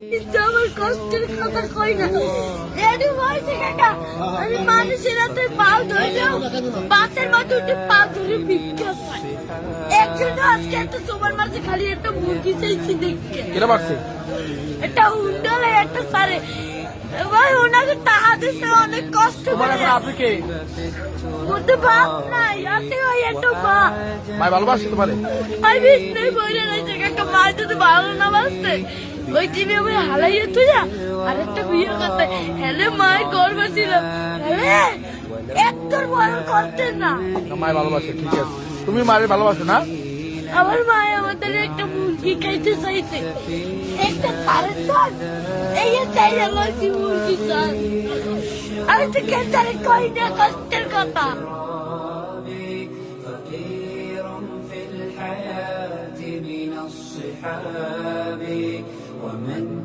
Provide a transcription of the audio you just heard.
আমার কষ্টের কথা কই না। এডি বয়সে কাকা আমি মানুষের হাতে পাও ধরলেও বাসের মধ্যে উঠে পা ধরে ভিক্ষা পাই একজন আজকে একটা মাঝে খালি একটা মুরগি চাইছি দেখতে। কেটে পারছে একটা সারে ভাই ওনাকে টাকা দিতে অনেক কষ্ট করে। বাপ নাই একটা বাপ ভাই ভালোবাসছে তোমারে? আমি বিষ্ণুই বইলে রয়েছে কাকা মা যদি ভালো না বাসতে ওই দিনে আমি হালাইয়ে তুই যা আরেকটা বিয়ে করতে হেলে মায়ের গর্ব ছিল হেলে একটার বড় করতেন না না, মায় ভালোবাসে ঠিক আছে তুমি মায়ের ভালোবাসো না আমার মায়ে আমাদের একটা মুরগি খাইতে চাইছে একটা সাড়ে চার এই চাই লাগছি মুরগি চার আমি তো খেতে কই না কষ্টের কথা فقير في الحياة من الصحاب ومن